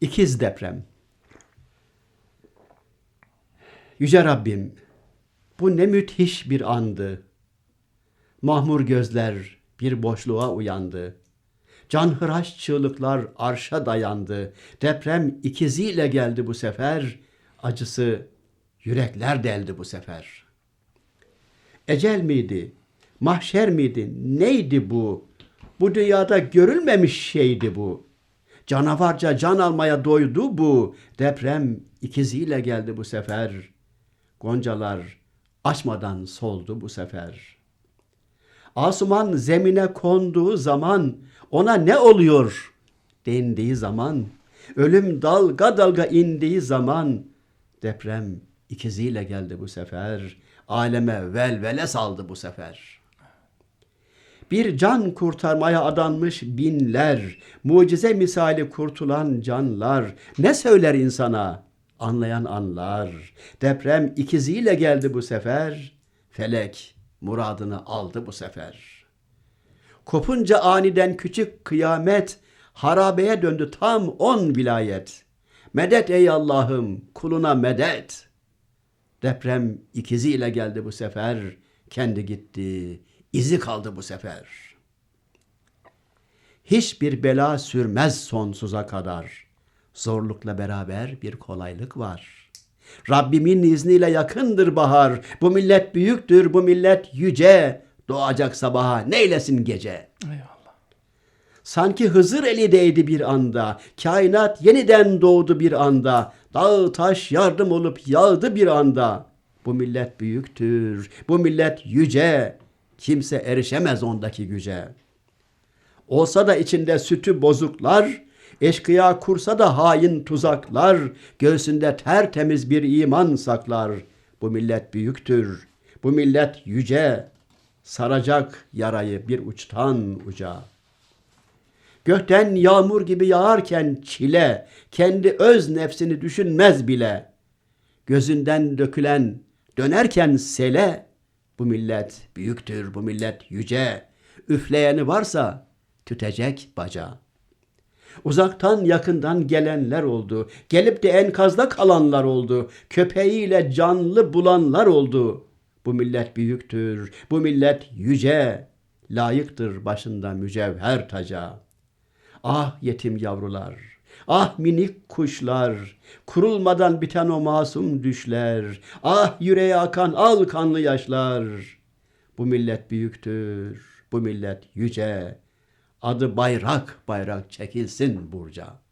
İkiz deprem. Yüce Rabbim, bu ne müthiş bir andı. Mahmur gözler bir boşluğa uyandı. Canhıraş çığlıklar arşa dayandı. Deprem ikiziyle geldi bu sefer. Acısı yürekler deldi bu sefer. Ecel miydi? Mahşer miydi? Neydi bu? Bu dünyada görülmemiş şeydi bu. Canavarca can almaya doydu bu. Deprem ikiziyle geldi bu sefer. Goncalar açmadan soldu bu sefer. Asuman zemine konduğu zaman ona ne oluyor dendiği zaman, ölüm dalga dalga indiği zaman deprem ikiziyle geldi bu sefer. Aleme velvele saldı bu sefer. Bir can kurtarmaya adanmış binler, mucize misali kurtulan canlar, ne söyler insana? Anlayan anlar. Deprem ikiziyle geldi bu sefer, felek muradını aldı bu sefer. Kopunca aniden küçük kıyamet, harabeye döndü tam on vilayet. Medet ey Allah'ım, kuluna medet. Deprem ikiziyle geldi bu sefer, kendi gitti, izi kaldı bu sefer. Hiçbir bela sürmez sonsuza kadar. Zorlukla beraber bir kolaylık var. Rabbimin izniyle yakındır bahar. Bu millet büyüktür, bu millet yüce. Doğacak sabaha neylesin gece. Eyvallah. Sanki Hızır eli değdi bir anda. Kainat yeniden doğdu bir anda. Dağ taş yardım olup yağdı bir anda. Bu millet büyüktür, bu millet yüce. Kimse erişemez ondaki güce. Olsa da içinde sütü bozuklar, eşkıya kursa da hain tuzaklar, göğsünde tertemiz bir iman saklar. Bu millet büyüktür, bu millet yüce, saracak yarayı bir uçtan uca. Gökten yağmur gibi yağarken çile, kendi öz nefsini düşünmez bile. Gözünden dökülen dönerken sele, bu millet büyüktür, bu millet yüce. Üfleyeni varsa tütecek baca. Uzaktan yakından gelenler oldu. Gelip de enkazda kalanlar oldu. Köpeğiyle canlı bulanlar oldu. Bu millet büyüktür, bu millet yüce. Layıktır başında mücevher taca. Ah yetim yavrular, ah minik kuşlar, kurulmadan biten o masum düşler, ah yüreğe akan al kanlı yaşlar. Bu millet büyüktür, bu millet yüce, adı bayrak bayrak çekilsin burca.''